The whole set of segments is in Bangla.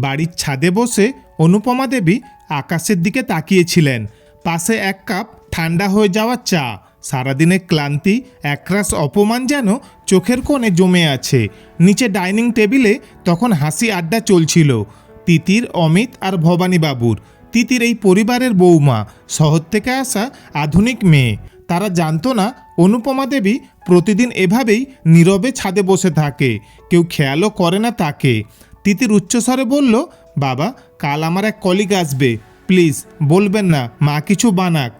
বাড়ির ছাদে বসে অনুপমা দেবী আকাশের দিকে তাকিয়েছিলেন। পাশে এক কাপ ঠান্ডা হয়ে যাওয়া চা। সারাদিনের ক্লান্তি, একরাশ অপমান যেন চোখের কোণে জমে আছে। নিচে ডাইনিং টেবিলে তখন হাসি আড্ডা চলছিল। তিতির, অমিত আর ভবানীবাবুর। তিতির এই পরিবারের বৌমা শহর থেকে আসা আধুনিক মেয়ে। তারা জানতো না অনুপমা দেবী প্রতিদিন এভাবেই নীরবে ছাদে বসে থাকে। কেউ খেয়ালও করে না তাকে। তিতির উচ্চস্বরে বলল, বাবা, কাল আমার এক কলিগ আসবে। প্লিজ, বলবেন না, মা কিছু বানাক।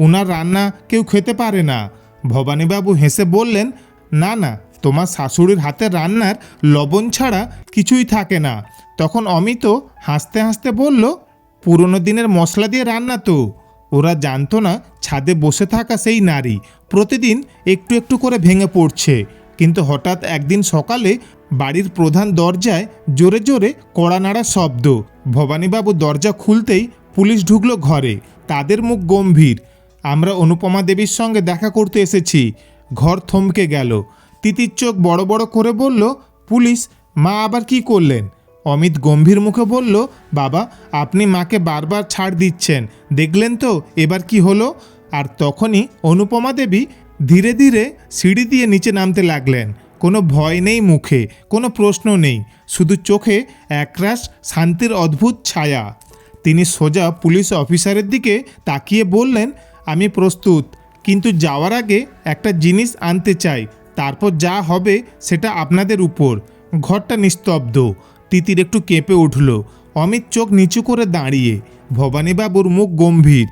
ওনার রান্না কেউ খেতে পারে না। ভবানীবাবু হেসে বললেন, না না, তোমার শাশুড়ির হাতের রান্নার লবণ ছাড়া কিছুই থাকে না। তখন অমিত হাসতে হাসতে বলল, পুরনো দিনের মশলা দিয়ে রান্না তো। ওরা জানতো না ছাদে বসে থাকা সেই নারী। প্রতিদিন একটু একটু করে ভেঙে পড়ছে। কিন্তু হঠাৎ একদিন সকালে বাড়ির প্রধান দরজায় জোরে জোরে কড়া নাড়া শব্দ। ভবানীবাবু দরজা খুলতেই পুলিশ ঢুকলো ঘরে। তাদের মুখ গম্ভীর। আমরা অনুপমা দেবীর সঙ্গে দেখা করতে এসেছি। ঘর থমকে গেল। তিতির চোখ বড় বড় করে বলল, পুলিশ, মা আবার কি করলেন? অমিত গম্ভীর মুখে বলল, বাবা, আপনি মাকে বারবার ছাড় দিচ্ছেন। দেখলেন তো, এবার কি হলো? আর তখনই অনুপমা দেবী ধীরে ধীরে সিঁড়ি দিয়ে নিচে নামতে লাগলেন। কোনো ভয় নেই মুখে, কোনো প্রশ্ন নেই, শুধু চোখে একরাশ শান্তির অদ্ভুত ছায়া। তিনি সোজা পুলিশ অফিসারের দিকে তাকিয়ে বললেন, আমি প্রস্তুত, কিন্তু যাওয়ার আগে একটা জিনিস আনতে চাই, তারপর যা হবে সেটা আপনাদের উপর। ঘরটা নিস্তব্ধ, তিতির একটু কেঁপে উঠল, অমিত চোখ নিচু করে দাঁড়িয়ে, ভবানীবাবুর মুখ গম্ভীর।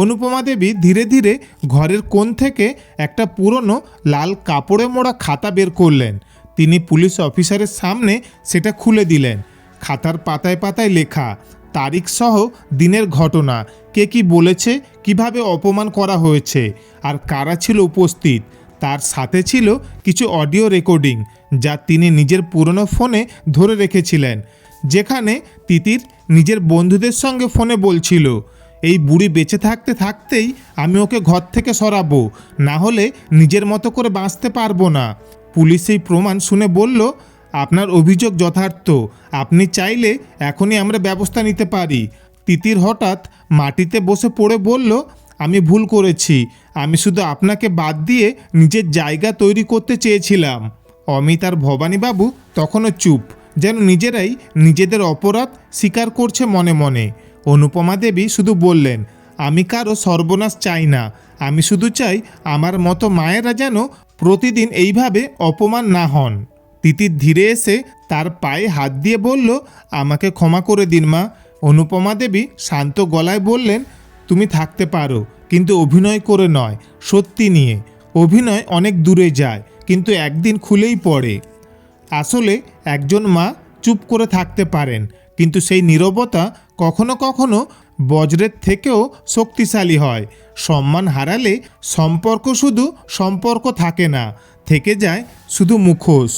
অনুপমা দেবী ধীরে ধীরে ঘরের কোণ থেকে একটা পুরনো লাল কাপড়ে মোড়া খাতা বের করলেন। তিনি পুলিশ অফিসারের সামনে সেটা খুলে দিলেন। খাতার পাতায় পাতায় লেখা, তারিখ সহ দিনের ঘটনা, কে কি বলেছে, কীভাবে অপমান করা হয়েছে, আর কারা ছিল উপস্থিত, তার সাথে ছিল কিছু অডিও রেকর্ডিং, যা তিনি নিজের পুরনো ফোনে ধরে রেখেছিলেন, যেখানে তিতির নিজের বন্ধুদের সঙ্গে ফোনে বলছিল এই বুড়ি বেঁচে থাকতে থাকতেই আমি ওকে ঘর থেকে সরাবো, না হলে নিজের মতো করে বাঁচতে পারব না। পুলিশ এই প্রমাণ শুনে বলল, আপনার অভিযোগ যথার্থ। আপনি চাইলে এখনই আমরা ব্যবস্থা নিতে পারি। তিতির হঠাৎ মাটিতে বসে পড়ে বলল, আমি ভুল করেছি। আমি শুধু আপনাকে বাদ দিয়ে নিজের জায়গা তৈরি করতে চেয়েছিলাম। অমিত আর ভবানীবাবু তখনও চুপ, যেন নিজেরাই নিজেদের অপরাধ স্বীকার করছে মনে মনে। অনুপমা দেবী শুধু বললেন, আমি কারও সর্বনাশ চাই না। আমি শুধু চাই আমার মতো মায়েরা যেন প্রতিদিন এইভাবে অপমান না হন। তিতির ধীরে এসে তার পায়ে হাত দিয়ে বলল, আমাকে ক্ষমা করে দিন মা। অনুপমা দেবী শান্ত গলায় বললেন, তুমি থাকতে পারো, কিন্তু অভিনয় করে নয়, সত্যি নিয়ে। অভিনয় অনেক দূরে যায়, কিন্তু একদিন খুলেই পড়ে। আসলে একজন মা চুপ করে থাকতে পারেন কিন্তু সেই নীরবতা কখনো কখনো বজ্রের থেকেও শক্তিশালী হয়। সম্মান হারালে সম্পর্ক শুধু সম্পর্ক থাকে না, থেকে যায় শুধু মুখোশ।